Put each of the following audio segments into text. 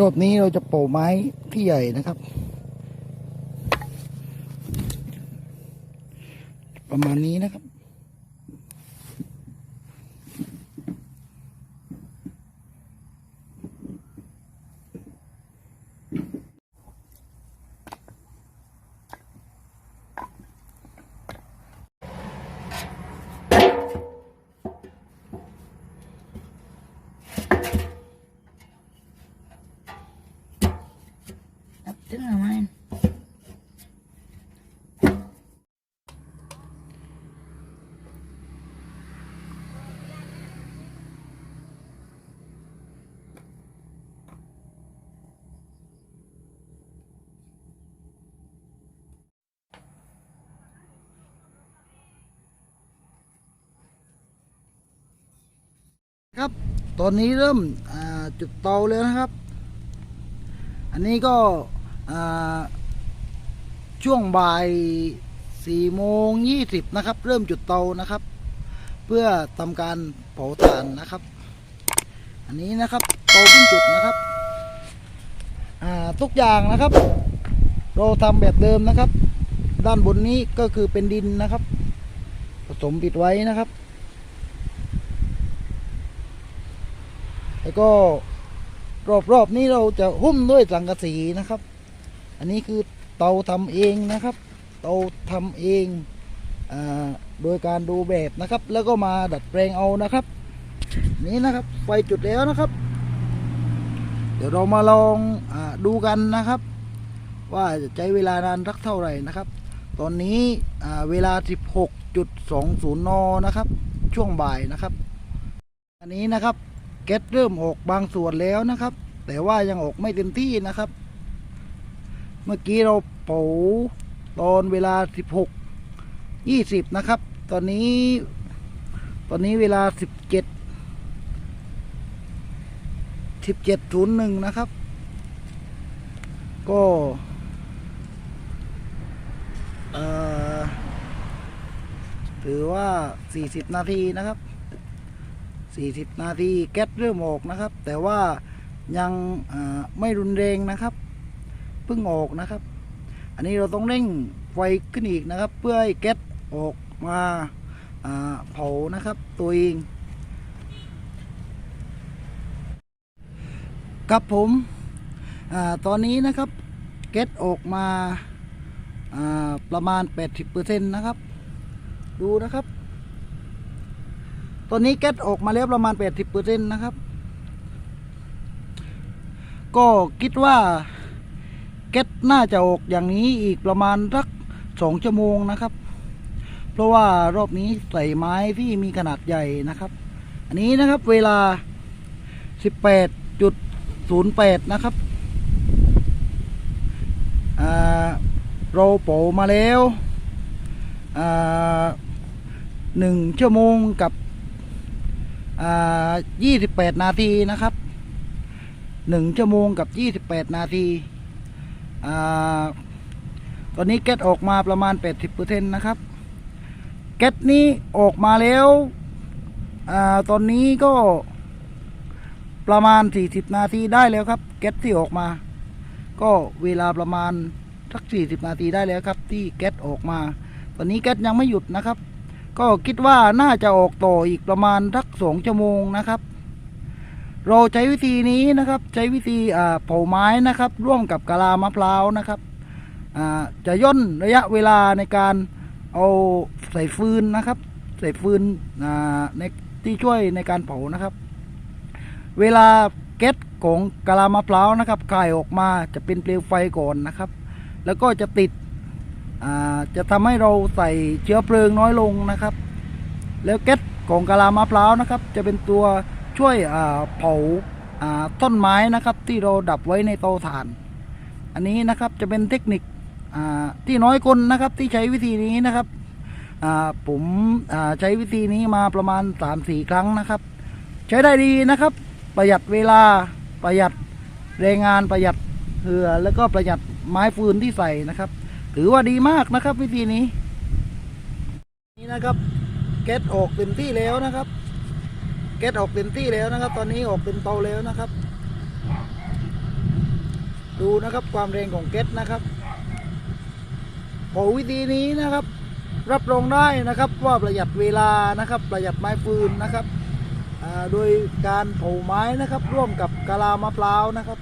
รอบนี้เราจะโป่ไม้ที่ใหญ่นะครับ ประมาณนี้นะครับ ครับ ตอนนี้เริ่มจุดเตาแล้วนะครับ อันนี้ก็ช่วงบ่ายสี่โมงยี่สิบนะครับ เริ่มจุดเตานะครับ เพื่อทำการเผาถ่านนะครับ อันนี้นะครับเตาเพิ่งจุดนะครับทุกอย่างนะครับ เราทำแบบเดิมนะครับ ด้านบนนี้ก็คือเป็นดินนะครับ ผสมปิดไว้นะครับ แล้วก็รอบๆนี้เราจะหุ้มด้วยสังกะสีนะครับ อันนี้คือเตาทำเองนะครับ เตาทำเองอโดยการดูแบบนะครับ แล้วก็มาดัดแปลงเอานะครับ นี่นะครับไฟจุดแล้วนะครับ เดี๋ยวเรามาลองอดูกันนะครับ ว่าจะใช้เวลานานสักเท่าไหร่นะครับ ตอนนี้เวลา 16.20 นนะครับ ช่วงบ่ายนะครับ อันนี้นะครับ แก๊สเริ่มออกบางส่วนแล้วนะครับ แต่ว่ายังออกไม่เต็มที่นะครับ เมื่อกี้เราเผาตอนเวลา 16 20 นะครับ ตอนนี้ ตอนนี้เวลา 17 17.01 นะครับ ก็ถือว่า 40 นาทีนะครับ 40 นาทีแก๊สเริ่มออกนะครับ แต่ว่ายังไม่รุนแรงนะครับเพิ่งออกนะครับ อันนี้เราต้องเร่งไฟขึ้นอีกนะครับ เพื่อให้แก๊สออกมาเผานะครับตัวเองครับผมอตอนนี้นะครับแก๊สออกมาอ่าประมาณ 80%นะครับ ดูนะครับ ตอนนี้แก๊สออกมาแล้วประมาณ 80%นะครับ ก็คิดว่าแก๊สน่าจะออกอย่างนี้อีกประมาณสักสองชั่วโมงนะครับ เพราะว่ารอบนี้ใส่ไม้ที่มีขนาดใหญ่นะครับ อันนี้นะครับเวลา 18.08 นะครับเราโปมาแล้วหนึ่งชั่วโมงกับ อ่า28นาทีนะครับ1ชั่วโมงกับ28นาทีตอนนี้แก๊สออกมาประมาณ80%นะครับ แก๊สนี้ออกมาแล้วอตอนนี้ก็ประมาณ40นาทีได้แล้วครับ แก๊สที่ออกมา ก็เวลาประมาณสัก40นาทีได้แล้วครับ ที่แก๊สออกมา ตอนนี้แก๊สยังไม่หยุดนะครับ ก็คิดว่าน่าจะออกต่ออีกประมาณสักสองชั่วโมงนะครับ เราใช้วิธีนี้นะครับ ใช้วิธีเผาไม้นะครับ ร่วมกับกะลามะพร้าวนะครับจะย่นระยะเวลาในการเอาใส่ฟืนนะครับ ใส่ฟืนในที่ช่วยในการเผานะครับ เวลาแก๊สของกะลามะพร้าวนะครับคายออกมาจะเป็นเปลวไฟก่อนนะครับ แล้วก็จะติด จะทำให้เราใส่เชื้อเพลิงน้อยลงนะครับ แล้วแก๊สของกะลามะพร้าวนะครับ จะเป็นตัวช่วยเผาาต้นไม้นะครับที่เราดับไว้ในเตาถ่าน อันนี้นะครับจะเป็นเทคนิคที่น้อยคนนะครับที่ใช้วิธีนี้นะครับผมใช้วิธีนี้มาประมาณ 3-4 ครั้งนะครับ ใช้ได้ดีนะครับ ประหยัดเวลาประหยัดแรงงานประหยัดเหือแล้วก็ประหยัดไม้ฟืนที่ใส่นะครับ ถือว่าดีมากนะครับ วิธีนี้ นี่นะครับแก๊สออกเต็มที่แล้วนะครับแก๊สออกเต็มที่แล้วนะครับ ตอนนี้ออกเต็มเตาแล้วนะครับ ดูนะครับความแรงของแก๊สนะครับโอวิธีนี้นะครับ รับรองได้นะครับว่าประหยัดเวลานะครับ ประหยัดไม้ฟืนนะครับโดยการเผาไม้นะครับ ร่วมกับกะลามะพร้าวนะครับ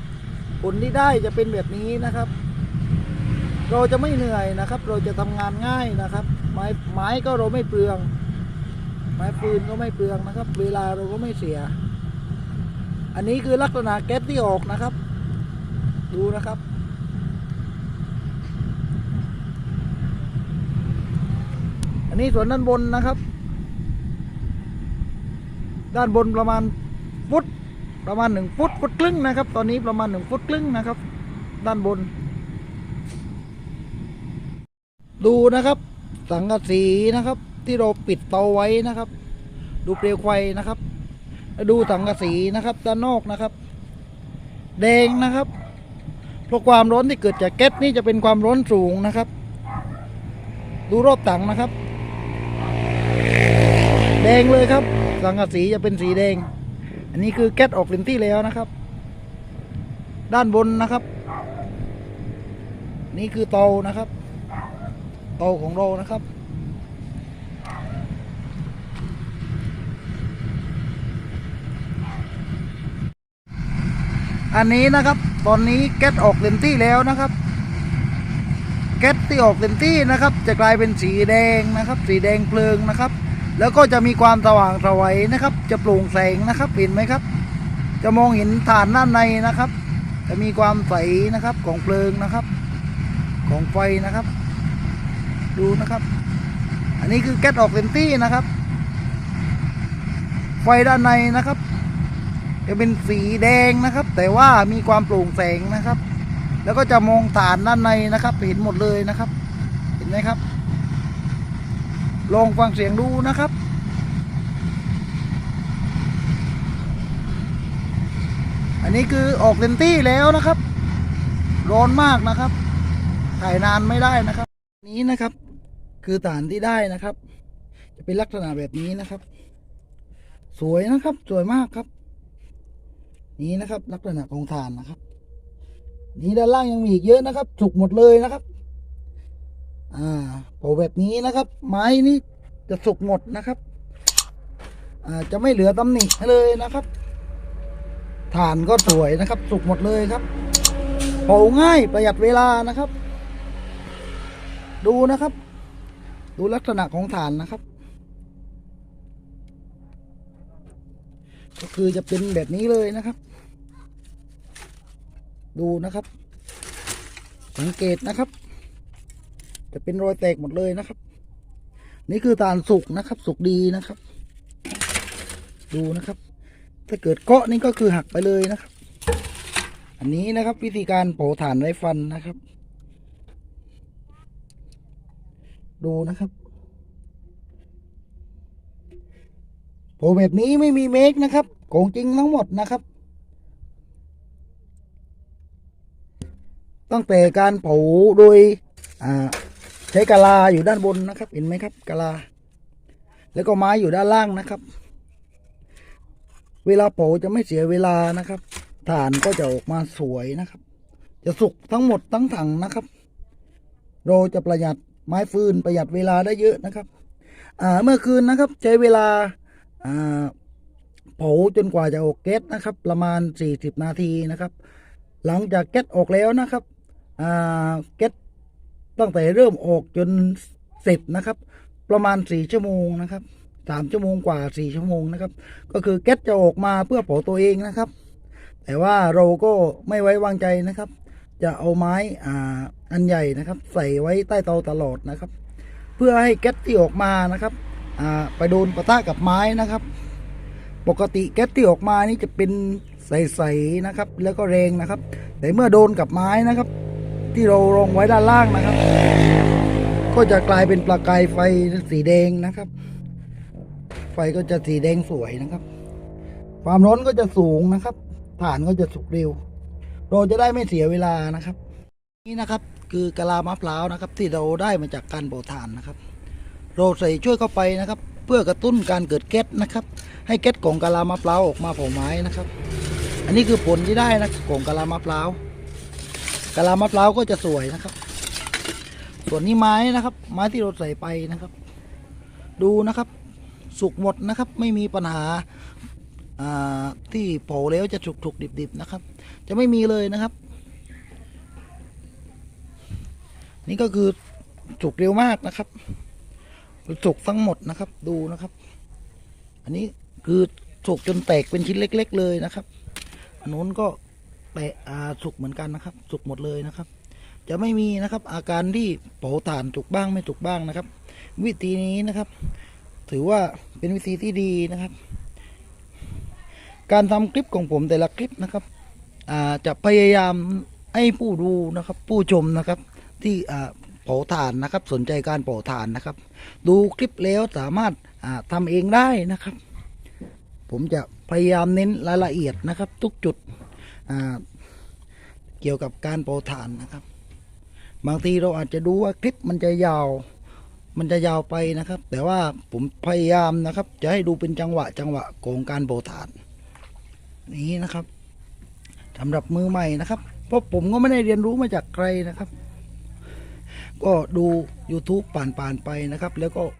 ผลที่ได้จะเป็นแบบนี้นะครับ เราจะไม่เหนื่อยนะครับ เราจะทำงานง่ายนะครับ ไม้ไม้ก็เราไม่เปลือง ไม้ฟืนก็ไม่เปลืองนะครับ เวลาเราก็ไม่เสีย อันนี้คือลักษณะแก๊สที่ออกนะครับ ดูนะครับอันนี้ส่วนด้านบนนะครับ ด้านบนประมาณฟุตประมาณหนึ่งฟุตฟุตครึ่งนะครับ ตอนนี้ประมาณหนึ่งฟุตครึ่งนะครับ ด้านบน ดูนะครับ สังกะสีนะครับ ที่เราปิดเตาไว้นะครับ ดูเปลวไฟนะครับ ดูสังกะสีนะครับ ด้านนอกนะครับ แดงนะครับ เพราะความร้อนที่เกิดจากแก๊สนี่จะเป็นความร้อนสูงนะครับ ดูรอบถังนะครับ แดงเลยครับ สังกะสีจะเป็นสีแดง อันนี้คือแก๊สออกเต็มที่แล้วนะครับ ด้านบนนะครับ นี่คือเตานะครับ เตของเรานะครับ อันนี้นะครับตอนนี้แก๊สออกเต็มที่แล้วนะครับ แก๊สที่ออกเต็มที่นะครับ จะกลายเป็นสีแดงนะครับ สีแดงเพลิงนะครับ แล้วก็จะมีความสว่างสวัยนะครับ จะโปร่งแสงนะครับเห็นไหมครับ จะมองเห็นฐานด้านในนะครับ จะมีความใสนะครับของเพลิงนะครับ ของไฟนะครับ ดูนะครับ อันนี้คือแก๊สออกเต็มที่นะครับ ไฟด้านในนะครับ จะเป็นสีแดงนะครับ แต่ว่ามีความโปร่งแสงนะครับ แล้วก็จะมองฐานด้านในนะครับเห็นหมดเลยนะครับ เห็นไหมครับ ลองฟังเสียงดูนะครับอันนี้คือออกเต็มที่แล้วนะครับ ร้อนมากนะครับ ถ่ายนานไม่ได้นะครับ นี้นะครับ คือฐานที่ได้นะครับ จะเป็นลักษณะแบบนี้นะครับ สวยนะครับสวยมากครับ นี้นะครับ ลักษณะของฐานนะครับ นี้ด้านล่างยังมีอีกเยอะนะครับสุกหมดเลยนะครับ อ่าโผแบบนี้นะครับ ไม้นี้จะสุกหมดนะครับ อ่าจะไม่เหลือตำหนิเลยนะครับฐานก็สวยนะครับ สุกหมดเลยครับเผาง่ายประหยัดเวลานะครับ ดูนะครับ ดูลักษณะของฐานนะครับ ก็คือจะเป็นแบบนี้เลยนะครับ ดูนะครับ สังเกตนะครับ จะเป็นรอยแตกหมดเลยนะครับ นี่คือฐานสุกนะครับ สุกดีนะครับ ดูนะครับ ถ้าเกิดเกาะนี่ก็คือหักไปเลยนะครับ อันนี้นะครับวิธีการเผาถ่านไร้ฟันนะครับ ดูนะครับเผาแบบนี้ไม่มีเมคนะครับของจริงทั้งหมดนะครับ ตั้งแต่การเผาโดยใช้กะลาอยู่ด้านบนนะครับ เห็นไหมครับกะลา แล้วก็ไม้อยู่ด้านล่างนะครับ เวลาเผาจะไม่เสียเวลานะครับฐานก็จะออกมาสวยนะครับ จะสุกทั้งหมดทั้งถังนะครับ เราจะประหยัด ไม้ฟืนประหยัดเวลาได้เยอะนะครับอ่าเมื่อคืนนะครับใช้เวลาอ่าเผาจนกว่าจะออกแก๊สนะครับ ประมาณ 40 นาทีนะครับ หลังจากแก๊สออกแล้วนะครับอ่าแก๊สตั้งแต่เริ่มออกจนเสร็จนะครับ ประมาณ 4 ชั่วโมงนะครับสามชั่วโมงกว่า4ชั่วโมงนะครับ ก็คือแก๊สจะออกมาเพื่อเผาตัวเองนะครับ แต่ว่าเราก็ไม่ไว้วางใจนะครับ จะเอาไม้อ่าอันใหญ่นะครับ ใส่ไว้ใต้เตาตลอดนะครับ เพื่อให้แก๊สที่ออกมานะครับอ่าไปโดนปะทะกับไม้นะครับ ปกติแก๊สที่ออกมานี่จะเป็นใสๆนะครับ แล้วก็แรงนะครับ แต่เมื่อโดนกับไม้นะครับ ที่เราลงไว้ด้านล่างนะครับ ก็จะกลายเป็นประกายไฟสีแดงนะครับ ไฟก็จะสีแดงสวยนะครับ ความร้อนก็จะสูงนะครับ ฐานก็จะสุกเร็ว เราจะได้ไม่เสียเวลานะครับ นี่นะครับคือกะลามะพร้าวนะครับ ที่เราได้มาจากการเผาถ่านนะครับ เราใส่ช่วยเข้าไปนะครับ เพื่อกระตุ้นการเกิดแก๊สนะครับ ให้แก๊สของกะลามะพร้าวออกมาเผาไม้นะครับ อันนี้คือผลที่ได้นะของกะลามะพร้าวกะลามะพร้าวก็จะสวยนะครับ ส่วนนี้ไม้นะครับ ไม้ที่เราใส่ไปนะครับ ดูนะครับ สุกหมดนะครับ ไม่มีปัญหา ที่เผาแล้วจะฉุกๆดิบๆนะครับ จะไม่มีเลยนะครับ นี่ก็คือสุกเร็วมากนะครับสุกทั้งหมดนะครับ ดูนะครับ อันนี้คือสุกจนแตกเป็นชิ้นเล็ก ๆ เลยนะครับอันนู้นก็แตะอ่าสุกเหมือนกันนะครับ สุกหมดเลยนะครับ จะไม่มีนะครับ อาการที่เผาถ่านสุกบ้างไม่สุกบ้างนะครับ วิธีนี้นะครับ ถือว่าเป็นวิธีที่ดีนะครับ การทำคลิปของผมแต่ละคลิปนะครับจะพยายามให้ผู้ดูนะครับ ผู้ชมนะครับที่เผาถ่านนะครับ สนใจการเผาถ่านนะครับ ดูคลิปแล้วสามารถอ่าทำเองได้นะครับ ผมจะพยายามเน้นรายละเอียดนะครับ ทุกจุดเกี่ยวกับการเผาถ่านนะครับ บางทีเราอาจจะดูว่าคลิปมันจะยาวมันจะยาวไปนะครับ แต่ว่าผมพยายามนะครับ จะให้ดูเป็นจังหวะจังหวะของการเผาถ่าน นี้นะครับสำหรับมือใหม่นะครับ เพราะผมก็ไม่ได้เรียนรู้มาจากใครนะครับ ก็ดู YouTube ผ่านๆไปนะครับ แล้วก็